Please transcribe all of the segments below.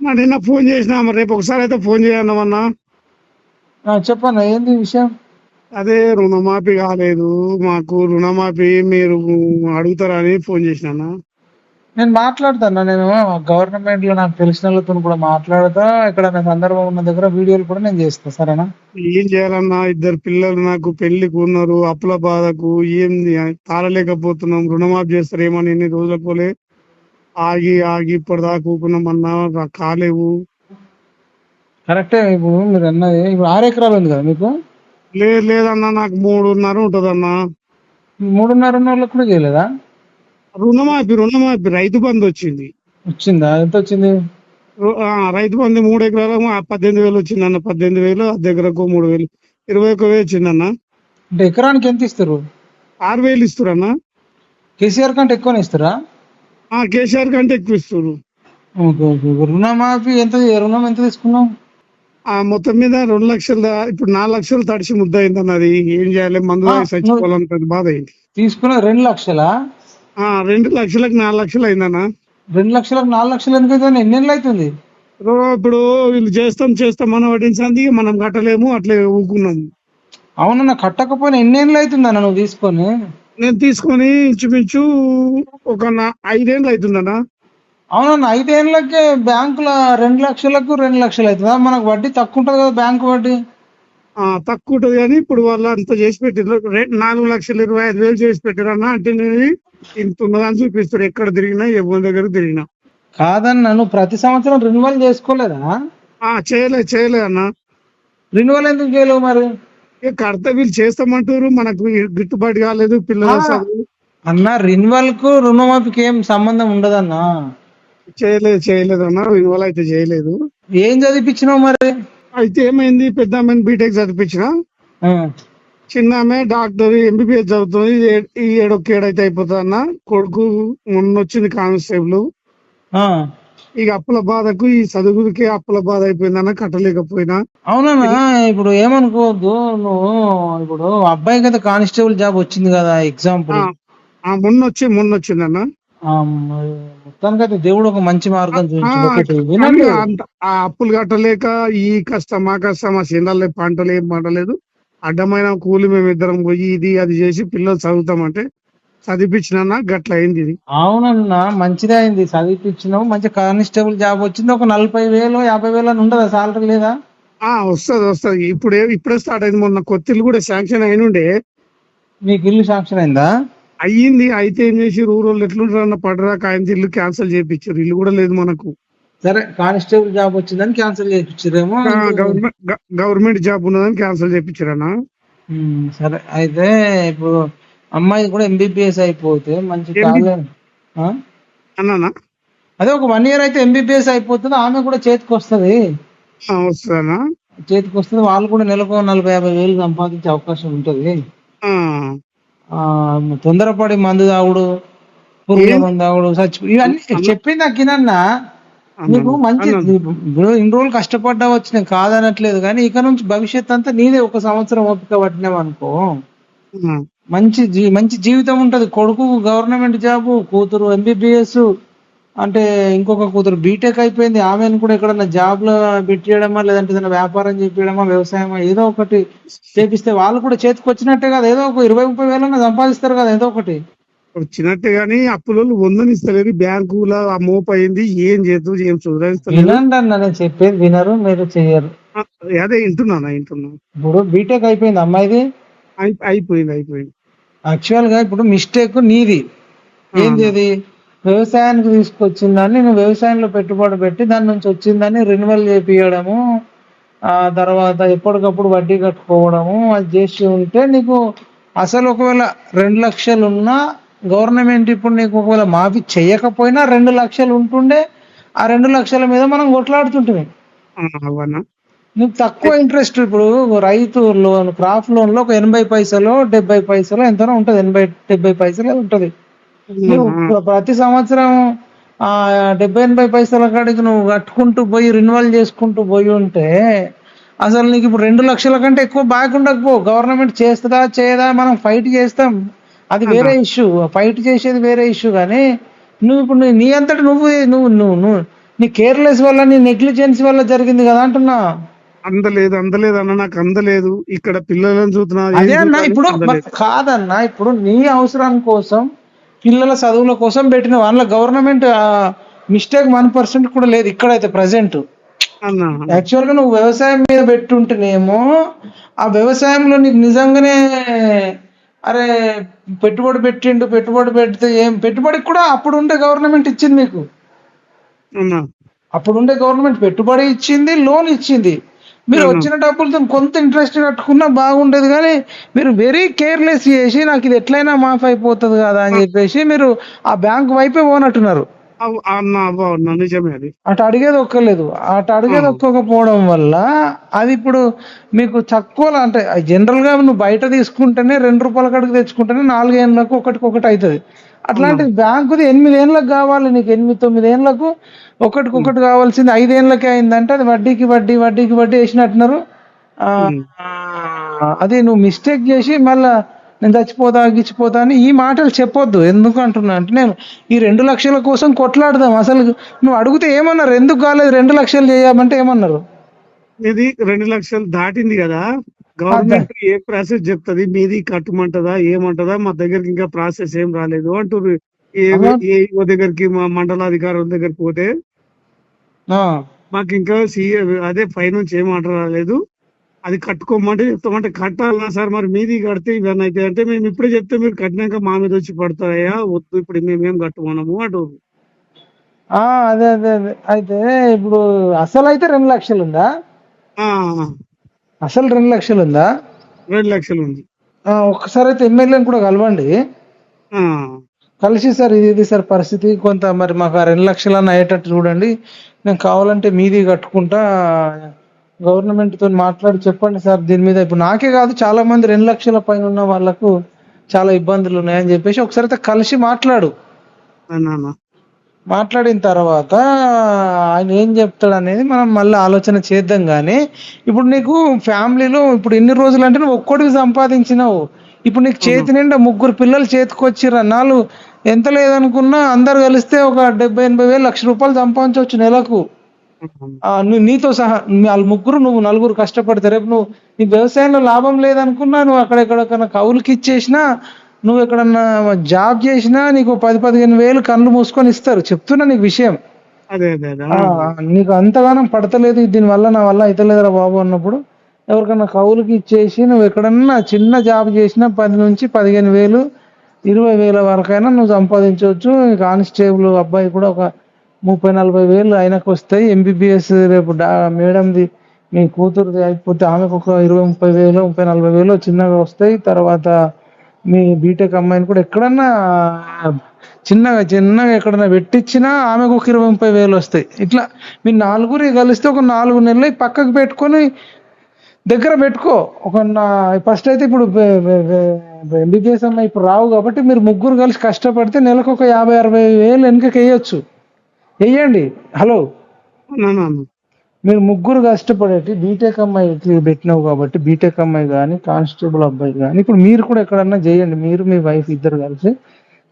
నా నిన్న ఫోన్ చేసిన రేపు ఒకసారి అయితే ఫోన్ చేయన్నామన్నా చెప్పన్న ఏంది విషయం? అదే రుణమాఫీ కాలేదు మాకు రుణమాఫీ మీరు అడుగుతారని ఫోన్ చేసిన నేను మాట్లాడతాను నేను గవర్నమెంట్లో నాకు తెలిసిన వాళ్ళతో కూడా మాట్లాడతా ఇక్కడ నా సందర్భం ఉన్న దగ్గర వీడియోలు కూడా నేను చేస్తా సరేనా? ఏం చేయాలన్నా ఇద్దరు పిల్లలు నాకు పెళ్ళికి ఉన్నారు అప్పుల బాధకు ఏంది తాళలేకపోతున్నాం రుణమాఫీ చేస్తారేమని ఎన్ని రోజుల పోలే. ఆగి ఆగి ఇప్పటిదాకా ఊకున్నామన్నా కాలేవు కరెక్టే ఇప్పుడు మీరు అన్నది. ఇప్పుడు ఆరు ఎకరాలు ఉంది కదా మీకు? లేదు లేదన్నా నాకు మూడున్నర ఉంటదన్నా. మూడున్నర ఉన్న వాళ్ళకి కూడా చేయలేదా? రుణమాఫీ రుణమాఫీ రైతు బంధు వచ్చింది. వచ్చిందా? ఎంత వచ్చింది? రైతు బంధు మూడు ఎకరాలకు ఆ పద్దెనిమిది వేలు వచ్చిందన్న. పద్దెనిమిది వేలు ఎకరకు మూడు వేలు. ఇరవై ఒక్క వేలు వచ్చిందన్న. అంటే ఎకరానికి ఎంత ఇస్తారు? ఆరు వేలు ఇస్తురన్న. కేసీఆర్ కంటే ఎక్కువనే ఇస్తారా? కేసీఆర్ కంటే ఎక్కువ ఇస్తారు ఓకే ఓకే. రుణమాఫీ ఎంత రుణం ఎంత తీసుకున్నాం ఆ మొత్తం మీద రెండు లక్షల ఇప్పుడు నాలుగు లక్షలు తడిసి ముద్ద అయిందన్న అది ఏం చేయాలి? మందు పెద్ద బాధ అయింది. తీసుకున్న రెండు లక్షలా? ఆ రెండు లక్షలకు నాలుగు లక్షలు అయిందన్న. రెండు లక్షలకు నాలుగు లక్షలు ఎందుకు అవుతుంది ఎన్ని నెలలు అవుతుంది? ఇప్పుడు వీళ్ళు చేస్తాం చేస్తాం మనం పట్టించింది మనం కట్టలేము అట్లే ఊకున్నాం అవునన్నా కట్టకపోయినా ఎన్ని నెలలు అవుతుంది అన్న నువ్వు తీసుకొని? నేను తీసుకొని ఇంచుమించు ఒక ఐదేళ్ళు అవుతుందన్న అవునన్న ఐదేళ్ళకే బ్యాంకుల రెండు లక్షలకు రెండు లక్షలు అవుతుందా? మనకు వడ్డీ తక్కువ ఉంటుంది కదా బ్యాంకు వడ్డీ. తక్కువ ఉంటది కానీ ఇప్పుడు వాళ్ళు అంత చేసి పెట్టారు నాలుగు లక్షలు ఇరవై ఐదు వేలు చేసి పెట్టారు అన్న అంటే నేను ఇంత ఉన్నదని చూపిస్తారు ఎక్కడ తిరిగినా ఎవరి దగ్గర తిరిగినా. కాదన్న నువ్వు ప్రతి సంవత్సరం రెన్యువల్ చేసుకోలేదా? ఆ చేయలే చేయలే అన్న. రెన్యువల్ ఎందుకు చేయలేవు మరి? కడితే వీళ్ళు చేస్తామంటారు మనకు గిట్టుబాటు కాలేదు పిల్లల అన్న రెన్యువల్కు రుణమాఫీకి ఏం సంబంధం ఉండదన్న? చేయలేదు చేయలేదు అన్న ఇవాళ అయితే చేయలేదు. ఏం చదివిపించినావు మరి? అయితే ఏమైంది? పెద్ద ఆమెను బీటెక్ చదివించిన చిన్న ఆమె డాక్టర్ ఎంబీబీఎస్ చదువుతుంది ఈ ఏడొక్క ఏడైతే అయిపోతుంది అన్న కొడుకు మొన్న వచ్చింది కానిస్టేబుల్. ఆ. ఇక అప్పుల బాధకు ఈ చదువుకి అప్పుల బాధ అయిపోయిందన్న కట్టలేకపోయినా. అవునన్నా ఇప్పుడు ఏమనుకోవద్దు నువ్వు ఇప్పుడు అబ్బాయి కదా కానిస్టేబుల్ జాబ్ వచ్చింది కదా ఎగ్జాంపుల్. ఆ, ఆ మొన్న వచ్చి మొన్న వచ్చిందన్న మొత్తానికి అయితే దేవుడు ఒక మంచి మార్గం అంత- ఆ అప్పులు కట్టలేక ఈ కష్టం ఆ కష్టం ఆ చేనులలో పంటలు ఏం పంటలేదు. అడ్డమైన కూలి మేము ఇద్దరం పోయి ఇది అది చేసి పిల్లలు చదువుతామంటే చదివించిన గట్ల అయింది ఇది. అవునన్నా మంచిదే అయింది. చదివిపించినావు మంచి కానిస్టేబుల్ జాబ్ వచ్చింది. ఒక నలభై వేలు యాభై వేలు అని ఉండదా సాలరీ లేదా? ఆ వస్తది వస్తది. ఇప్పుడే ఇప్పుడే స్టార్ట్ అయింది మొన్న. కొత్తిల్లు కూడా శాంక్షన్ అయినుండే. మీకు ఇల్లు శాంక్షన్ అయిందా? అయ్యింది. అయితే ఏం చేసి రూరల్ ఎట్లుంటారు అన్న పడరాక ఆయన ఇల్లు క్యాన్సిల్ చేయించారు ఇల్లు కూడా లేదు మనకు. సరే కానిస్టేబుల్ జాబ్ వచ్చిందని క్యాన్సిల్ చేయించారేమో గవర్నమెంట్ గవర్నమెంట్ జాబ్ ఉన్నదని క్యాన్సిల్ చేయించారన్న సరే. అయితే ఇప్పుడు అమ్మాయి కూడా ఎంబీబీఎస్ అయిపోతే మంచి? అన్నానా? అదే ఒక వన్ ఇయర్ అయితే ఎంబీబీఎస్ అయిపోతుంది ఆమె కూడా చేతికి వస్తుంది. చేతికి వస్తుంది వాళ్ళు కూడా నెలకు నలభై యాభై వేలు సంపాదించే అవకాశం ఉంటుంది. తొందరపడి మందు తాగుడు పురుగుల మందు తాగుడు ఇవన్నీ చెప్పింది నాకు వినన్నా. నీకు. మంచి. ఇప్పుడు ఇన్ని రోజులు కష్టపడ్డా వచ్చిన కాదనట్లేదు కానీ ఇక నుంచి భవిష్యత్ అంతా నీదే. ఒక సంవత్సరం ఓపిక పట్టినావు అనుకో. మంచి జీ మంచి జీవితం ఉంటది. కొడుకు గవర్నమెంట్ జాబ్ కూతురు ఎంబీబీఎస్ అంటే ఇంకొక కూతురు బీటెక్ అయిపోయింది. ఆమెను కూడా ఎక్కడన్నా జాబ్లో పెట్టేయడమా లేదంటే ఏదైనా వ్యాపారం చేపించడమా వ్యవసాయమా ఏదో ఒకటి చేపిస్తే వాళ్ళు కూడా చేతికి వచ్చినట్టే కదా. ఏదో ఒక ఇరవై ముప్పై వేలన్నా సంపాదిస్తారు కదా ఏదో ఒకటి. వచ్చినట్టే గానీ అప్పులు వందనిస్తలేరు. బ్యాంకుల ఆ మోపు అయింది ఏం చేద్దు ఏం చూడనిస్తలేదు వినండి అన్న నేను చెప్పేది వినరు మీరు చెయ్యరు అదే వింటున్నాను వింటున్నా ఇప్పుడు బీటెక్ అయిపోయింది అమ్మాయిది. అయి- అయిపోయింది అయిపోయింది. యాక్చువల్గా ఇప్పుడు మిస్టేక్ నీది. ఏంది అది? వ్యవసాయానికి తీసుకొచ్చిందని నువ్వు వ్యవసాయంలో పెట్టుబడి పెట్టి దాని నుంచి వచ్చిందని రెన్యువల్ చేపియడము ఆ తర్వాత ఎప్పటికప్పుడు వడ్డీ కట్టుకోవడము అది చేసి ఉంటే నీకు అసలు ఒకవేళ రెండు లక్షలు ఉన్నా గవర్నమెంట్ ఇప్పుడు నీకు ఒకవేళ మాఫీ చేయకపోయినా రెండు లక్షలు ఉంటుండే ఆ రెండు లక్షల మీద మనం అవన్నా నీకు తక్కువ ఇంట్రెస్ట్ ఇప్పుడు రైతు లోన్ క్రాప్ లోన్లో ఒక ఎనభై పైసలు డెబ్బై పైసలు ఎంతనో ఉంటది. ఎనభై డెబ్బై పైసలు ఉంటది. నువ్వు ప్ర- ప్రతి సంవత్సరం ఆ డెబ్బై ఎనభై పైసల కాడికి నువ్వు కట్టుకుంటూ పోయి రిన్యువల్ చేసుకుంటూ పోయి ఉంటే అసలు నీకు ఇప్పుడు రెండు లక్షల కంటే ఎక్కువ బాకీ ఉండకపో. గవర్నమెంట్ చేస్తుందా చేయదా మనం ఫైట్ చేస్తాం. అది వేరే ఇష్యూ ఫైట్ చేసేది వేరే ఇష్యూ కానీ నువ్వు ఇప్పుడు నీ- నీ అంతటి నువ్వు నువ్వు నువ్వు నువ్వు నీ కేర్లెస్ వల్ల నీ నెగ్లిజెన్స్ వల్ల జరిగింది కదా అంటున్నా. అందలేదు అందలేదు అన్న నాకు అందలేదు. ఇక్కడ పిల్లలను చూస్తున్నా అదే అన్న ఇప్పుడు కాదన్న ఇప్పుడు నీ అవసరం కోసం పిల్లల చదువుల కోసం పెట్టిన వాళ్ళ గవర్నమెంట్ మిస్టేక్ వన్ పర్సెంట్ కూడా లేదు ఇక్కడైతే ప్రజెంట్. అన్న. యాక్చువల్గా నువ్వు వ్యవసాయం మీద పెట్టుంటేనేమో ఆ వ్యవసాయంలో నీకు నిజంగానే అరే పెట్టుబడి పెట్టిండు పెట్టుబడి పెడితే ఏం పెట్టుబడికి కూడా అప్పుడు ఉండే గవర్నమెంట్ ఇచ్చింది మీకు. అన్న. అప్పుడు ఉండే గవర్నమెంట్ పెట్టుబడి ఇచ్చింది లోన్ ఇచ్చింది. మీరు. వచ్చిన డబ్బులతో కొంత ఇంట్రెస్ట్ కట్టుకున్నా బాగుండేది కానీ మీరు వెరీ కేర్లెస్ చేసి నాకు ఇది ఎట్లయినా మాఫ్ అయిపోతుంది కదా అని చెప్పేసి మీరు ఆ బ్యాంక్ వైపే పోనట్టున్నారు అటు అడిగేది ఒక్కలేదు అటు అడిగేది ఆ. ఒక్కొక్కపోవడం వల్ల అది ఇప్పుడు మీకు తక్కువ అంటే జనరల్గా నువ్వు బయట తీసుకుంటేనే రెండు రూపాయల కడుగు తెచ్చుకుంటేనే నాలుగేళ్ళకు ఒకటికి ఒకటి అవుతుంది అట్లాంటి బ్యాంకుది ఎనిమిది ఏళ్ళకి కావాలి నీకు ఎనిమిది తొమ్మిది ఏళ్ళకు. ఒకటికి ఒకటి కావాల్సింది ఐదేళ్ళకే అయిందంటే అది వడ్డీకి వడ్డీ వడ్డీకి వడ్డీ వేసినట్టున్నారు. అది నువ్వు మిస్టేక్ చేసి మళ్ళా నేను చచ్చిపోతా గిచ్చిపోతా అని ఈ మాటలు చెప్పొద్దు. ఎందుకు అంటున్నా అంటే నేను ఈ రెండు లక్షల కోసం కొట్లాడదాం. అసలు నువ్వు అడిగితే ఏమన్నారు? ఎందుకు కాలేదు రెండు లక్షలు చేయమంటే ఏమన్నారు? ఇది రెండు లక్షలు దాటింది కదా. గవర్నమెంట్ ఏ ప్రాసెస్ చెప్తది? మీది కట్టమంటదా? ఏమంటదా? మా దగ్గరికి ఇంకా ప్రాసెస్ ఏం రాలేదు అంటారు ఏ అలా? ఏ ఓ దగ్గరికి మా మండలాధికారుల దగ్గరికి పోతే మాకు ఇంకా సీఏ అదే నుంచి ఏం ఆర్డర్ రాలేదు. అది కట్టుకోమంటే చెప్తామంటే కట్టాలన్నా సార్ మరి మీది కడితే ఇవన్నీ అయితే అంటే మేము ఇప్పుడే చెప్తే మీరు కట్టినాక మా మీద వచ్చి పడతాయా వద్దు ఇప్పుడు మేమేం కట్టుకున్నాము అటు అదే అదే అదే. అయితే ఇప్పుడు అసలు అయితే రెండు లక్షలు ఉందా అసలు రెండు లక్షలు ఉందా? రెండు లక్షలు ఉంది. ఒక్కసారి అయితే ఎమ్మెల్యేని కూడా కలవండి. కలిసి సార్ ఇది ఇది సార్ పరిస్థితి. కొంత మరి మాకు ఆ రెండు లక్షలన్న అయ్యేటట్టు చూడండి. నేను కావాలంటే మీది కట్టుకుంటా. గవర్నమెంట్తో మాట్లాడి చెప్పండి సార్. దీని మీద ఇప్పుడు నాకే కాదు చాలా మంది రెండు లక్షల పైన ఉన్న వాళ్ళకు చాలా ఇబ్బందులు ఉన్నాయని చెప్పేసి ఒకసారి అయితే కలిసి మాట్లాడు. మాట్లాడిన తర్వాత ఆయన ఏం చెప్తాడు అనేది మనం మళ్ళీ ఆలోచన చేద్దాం కానీ ఇప్పుడు నీకు ఫ్యామిలీలో ఇప్పుడు ఎన్ని రోజులు అంటే నువ్వు ఒక్కడికి సంపాదించినావు. ఇప్పుడు నీకు చేతి నిండా ముగ్గురు పిల్లలు చేతికి వచ్చిర్రు అన్నాళ్ళు ఎంత లేదనుకున్నా అందరు కలిస్తే ఒక డెబ్బై ఎనభై వేలు లక్ష రూపాయలు సంపాదించవచ్చు నెలకు. నువ్వు నీతో సహా వాళ్ళ ముగ్గురు నువ్వు నలుగురు కష్టపడితే రేపు నువ్వు నీ వ్యవసాయంలో లాభం లేదనుకున్నా నువ్వు అక్కడెక్కడికన్నా కౌలుకి ఇచ్చేసినా నువ్వు ఎక్కడన్నా జాబ్ చేసినా నీకు పది పదిహేను వేలు కళ్ళు మూసుకొని ఇస్తారు. చెప్తున్నా నీకు విషయం. అదే అదే అదే. ఆ, నీకు అంతగానం పడతలేదు దీని వల్ల నా వల్ల అయితలేదురా బాబు అన్నప్పుడు. ఎవరికన్నా కౌలుకి ఇచ్చేసి నువ్వు ఎక్కడన్నా చిన్న జాబ్ చేసినా పది నుంచి పదిహేను వేలు ఇరవై వేల వరకైనా నువ్వు సంపాదించవచ్చు. కానిస్టేబుల్ అబ్బాయి కూడా ఒక ముప్పై నలభై వేలు ఆయనకు వస్తాయి. ఎంబీబీఎస్ రేపు డా మేడంది మీ కూతురుది అయిపోతే ఆమెకు ఒక ఇరవై ముప్పై వేలు ముప్పై నలభై వేలు చిన్నగా వస్తాయి. తర్వాత మీ బీటెక్ అమ్మాయిని కూడా ఎక్కడన్నా చిన్నగా చిన్నగా ఎక్కడన్నా పెట్టించినా ఆమెకు ఒక ఇరవై ముప్పై వేలు వస్తాయి. ఇట్లా మీ నలుగురి కలిస్తే ఒక నాలుగు నెలలు పక్కకు పెట్టుకొని దగ్గర పెట్టుకో. ఒక ఫస్ట్ అయితే ఇప్పుడు ఎంబీబీఎస్ అమ్మాయి ఇప్పుడు రావు కాబట్టి మీరు ముగ్గురు కలిసి కష్టపడితే నెలకు ఒక యాభై అరవై వేలు వెనుకకి వేయచ్చు. వెయ్యండి హలో. అన్న, మీరు ముగ్గురు కష్టపడేటి బీటెక్ అమ్మాయి ఇట్లా పెట్టినావు కాబట్టి బీటెక్ అమ్మాయి కానీ కానిస్టేబుల్ అబ్బాయి కానీ ఇప్పుడు మీరు కూడా ఎక్కడన్నా చేయండి. మీరు మీ వైఫ్ ఇద్దరు కలిసి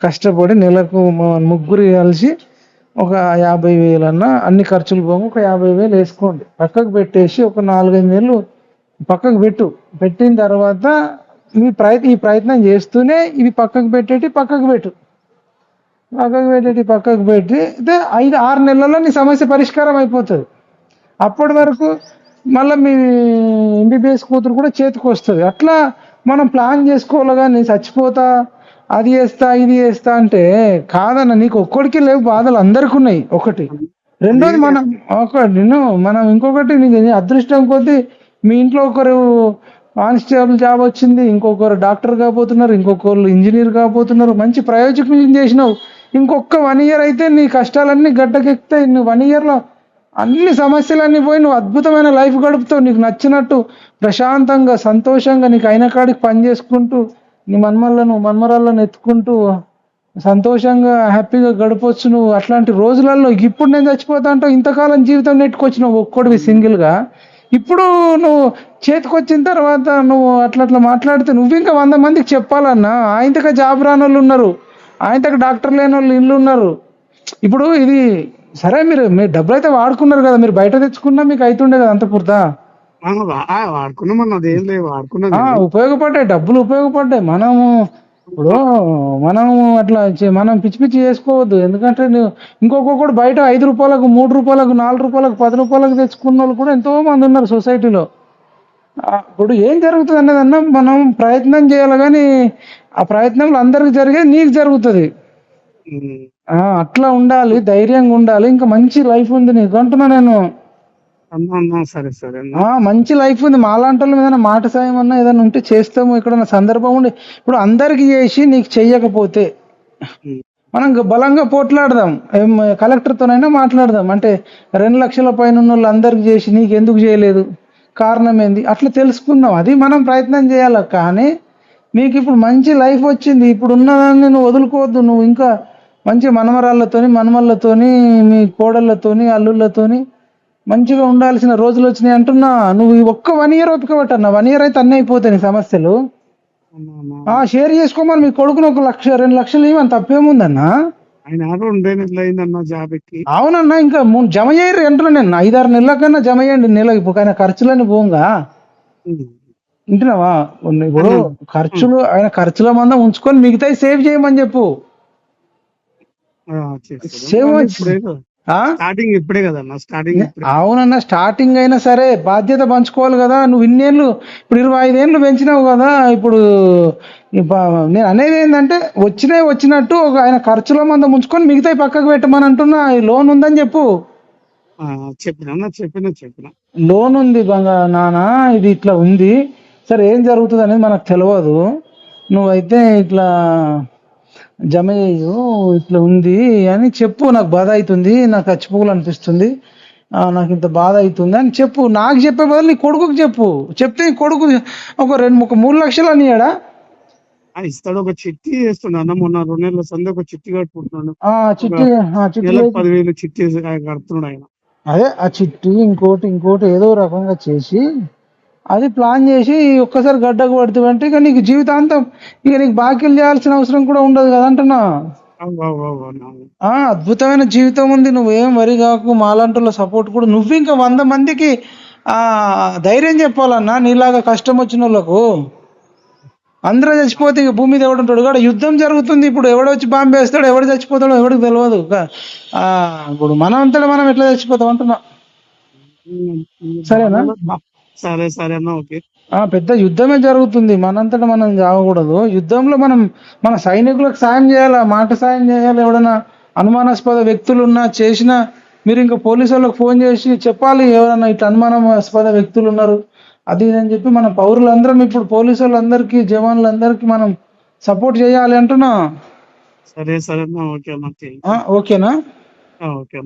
కష్టపడి నెలకు ముగ్గురు కలిసి ఒక యాభై వేలన్నా అన్ని ఖర్చులు పోము ఒక యాభై వేలు వేసుకోండి. పక్కకు పెట్టేసి ఒక నాలుగైదు వేలు పక్కకు పెట్టు. పెట్టిన తర్వాత మీ ప్రయత్నం ఈ ప్రయత్నం చేస్తూనే ఇవి పక్కకు పెట్టేటి పక్కకు పెట్టు. పక్కకు పెట్టేటి పక్కకు పెట్టి అయితే ఐదు ఆరు నెలల్లో నీ సమస్య పరిష్కారం అయిపోతుంది. అప్పటి వరకు మళ్ళీ మీ ఎంబీబీఎస్ కూతురు కూడా చేతికి వస్తుంది. అట్లా మనం ప్లాన్ చేసుకోవాలి కానీ చచ్చిపోతా అది చేస్తా ఇది చేస్తా అంటే కాదన్న నీకు ఒక్కడికి లేవు బాధలు అందరికి ఉన్నాయి. ఒకటి. రెండోది మనం ఒక నేను మనం ఇంకొకటి నీకు నీ అదృష్టం కొద్దీ మీ ఇంట్లో ఒకరు కానిస్టేబుల్ జాబ్ వచ్చింది ఇంకొకరు డాక్టర్ కాబోతున్నారు ఇంకొకరు ఇంజనీర్ కాబోతున్నారు మంచి ప్రయోజకులు చేసినావు. ఇంకొక వన్ ఇయర్ అయితే నీ కష్టాలన్నీ గడ్డకెక్కుతాయి నువ్వు వన్ ఇయర్లో అన్ని సమస్యలన్నీ పోయి నువ్వు అద్భుతమైన లైఫ్ గడుపుతావు నీకు నచ్చినట్టు ప్రశాంతంగా సంతోషంగా నీకు అయిన కాడికి పని చేసుకుంటూ నీ మన్మల్లను మన్మరాలను ఎత్తుకుంటూ సంతోషంగా హ్యాపీగా గడపవచ్చు నువ్వు. అట్లాంటి రోజులలో ఇప్పుడు నేను చచ్చిపోతా అంటావు ఇంతకాలం జీవితం నెట్టుకొచ్చినావు ఒక్కడివి సింగిల్గా. ఇప్పుడు నువ్వు చేతికొచ్చిన తర్వాత నువ్వు అట్లా అట్లా మాట్లాడితే నువ్వు ఇంకా వంద మందికి చెప్పాలన్నా. ఆయనతక జాబ్ రాని వాళ్ళు ఉన్నారు ఆయనతక డాక్టర్ లేని వాళ్ళు ఇల్లు ఉన్నారు ఇప్పుడు ఇది సరే మీరు మీరు డబ్బులు అయితే వాడుకున్నారు కదా మీరు బయట తెచ్చుకున్నా మీకు అవుతుండే కదా అంత పూర్తా? వాడుకున్నాం అదేం లేదు వాడుకున్నాం ఉపయోగపడ్డాయి డబ్బులు ఉపయోగపడ్డాయి. మనము ఇప్పుడు మనము అట్లా మనం పిచ్చి పిచ్చి చేసుకోవద్దు. ఎందుకంటే నువ్వు ఇంకొకడు బయట ఐదు రూపాయలకు మూడు రూపాయలకు నాలుగు రూపాయలకు పది రూపాయలకు తెచ్చుకున్న వాళ్ళు కూడా ఎంతో మంది ఉన్నారు సొసైటీలో. ఇప్పుడు ఏం జరుగుతుంది అన్నదన్నా మనం ప్రయత్నం చేయాలి. కానీ ఆ ప్రయత్నంలో అందరికి జరిగేది నీకు జరుగుతుంది. అట్లా ఉండాలి ధైర్యంగా ఉండాలి. ఇంకా మంచి లైఫ్ ఉంది నీకు అంటున్నా నేను. సరే సరే మంచి లైఫ్ ఉంది. మాలాంటి వాళ్ళ ఏదైనా మాట సాయం అన్నా ఏదైనా ఉంటే చేస్తాము. ఇక్కడ సందర్భం ఉండి ఇప్పుడు అందరికి చేసి నీకు చెయ్యకపోతే. మనం బలంగా పోట్లాడదాం. కలెక్టర్తోనైనా మాట్లాడదాం. అంటే రెండు లక్షల పైన ఉన్న వాళ్ళు అందరికి చేసి నీకు ఎందుకు చేయలేదు? కారణం ఏంది? అట్లా తెలుసుకుందాం. అది మనం ప్రయత్నం చేయాలి? కానీ మీకు ఇప్పుడు మంచి లైఫ్ వచ్చింది. ఇప్పుడు ఉన్నదాన్ని నువ్వు వదులుకోవద్దు. నువ్వు ఇంకా మంచి మనమరాళ్ళతోని మనమళ్ళతోని మీ కోడళ్ళతోని అల్లుళ్ళతోని మంచిగా ఉండాల్సిన రోజులు వచ్చినాయి అంటున్నా. నువ్వు ఒక్క వన్ ఇయర్ ఓపిక పట్టన్నా వన్ ఇయర్ అయితే అన్నీ అయిపోతాయి నీ సమస్యలు. అన్నా, అన్నా. ఆ షేర్ చేసుకోమని మీ కొడుకుని ఒక లక్ష రెండు లక్షలు ఇవ్వని తప్పేముందన్నా? అవునన్నా ఇంకా జమ చేయరు అంటున్నా నేను. ఐదారు నెలల కన్నా జమ చేయండి నెల ఇప్పుడు. ఆయన ఖర్చులని పోంగా. వింటున్నావా? ఇప్పుడు ఖర్చులు ఆయన ఖర్చుల మందం ఉంచుకొని మిగతాయి సేవ్ చేయమని చెప్పు. సేవ్ స్టార్టింగ్ ఇప్పుడే కదన్న స్టార్టింగ్ అవునన్నా స్టార్టింగ్ అయినా సరే బాధ్యత పంచుకోవాలి కదా. నువ్వు ఇన్నేళ్ళు ఇప్పుడు ఇరవై ఐదేళ్ళు పెంచినావు కదా ఇప్పుడు ఇప్ప- నేను అనేది ఏంటంటే వచ్చినాయి వచ్చినట్టు ఒక ఆయన ఖర్చుల మందం ఉంచుకొని మిగతాయి పక్కకు పెట్టమని అంటున్నా. లోన్ ఉందని చెప్పు. చెప్పిన చెప్పిన చెప్పిన. లోన్ ఉంది బంగా నాన్న ఇది ఇట్లా ఉంది. సరే ఏం జరుగుతుంది అనేది మనకు తెలియదు నువ్వైతే ఇట్లా జమ చేయు ఇట్లా ఉంది అని చెప్పు నాకు బాధ అవుతుంది నాకు చచ్చిపోవాలి అనిపిస్తుంది ఆ, నాకు ఇంత బాధ అవుతుంది అని చెప్పు. నాకు చెప్పే బదులు నీ కొడుకుకి చెప్పు. చెప్తే నీ కొడుకు ఒక రెండు ఒక మూడు లక్షలు అనియాడా ఇస్తాడు ఒక చిట్టి చేస్తుండ అన్న మొన్న రెండు నెలల సంది ఒక చిట్టి కట్టుకుంటున్నాడు. ఆ చిట్టి పదివేలు చిట్టి కడుతున్నాడు ఆయన. అదే ఆ చిట్టి ఇంకోటి ఇంకోటి ఏదో రకంగా చేసి అది ప్లాన్ చేసి ఒక్కసారి గడ్డకు పడుతుందంటే ఇక నీకు జీవితాంతం ఇక నీకు బాకీలు చేయాల్సిన అవసరం కూడా ఉండదు కదా అంటున్నా? అద్భుతమైన జీవితం ఉంది. నువ్వేం వరి కాకు మాలాంటి సపోర్ట్ కూడా. నువ్వు ఇంకా వంద మందికి ఆ ధైర్యం చెప్పాలన్నా నీలాగా కష్టం వచ్చిన వాళ్ళకు అందరూ చచ్చిపోతే ఇక భూమి మీద ఎవడు ఉంటాడు? కూడా యుద్ధం జరుగుతుంది ఇప్పుడు. ఎవడు వచ్చి బాంబు వేస్తాడు ఎవడు చచ్చిపోతాడో ఎవడికి తెలియదు ఇప్పుడు మనం అంతటా మనం ఎట్లా చచ్చిపోతాం అంటున్నా. సరేనా? సరే సరే అన్న ఓకే. ఆ పెద్ద యుద్ధమే జరుగుతుంది. మనంతటా మనం చావకూడదు. యుద్ధంలో మనం మన సైనికులకు సాయం చేయాలా? మాట సాయం చేయాలి? ఎవడైనా అనుమానాస్పద వ్యక్తులు ఉన్నా చేసినా మీరు ఇంకా పోలీసు వాళ్ళకి ఫోన్ చేసి చెప్పాలి. ఎవరైనా ఇట్లా అనుమానాస్పద వ్యక్తులు ఉన్నారు అది అని చెప్పి మన పౌరులందరం ఇప్పుడు పోలీసు వాళ్ళందరికీ జవాన్లందరికీ మనం సపోర్ట్ చేయాలి అంటున్నా? సరే సరే ఓకే ఓకేనా? ఓకే.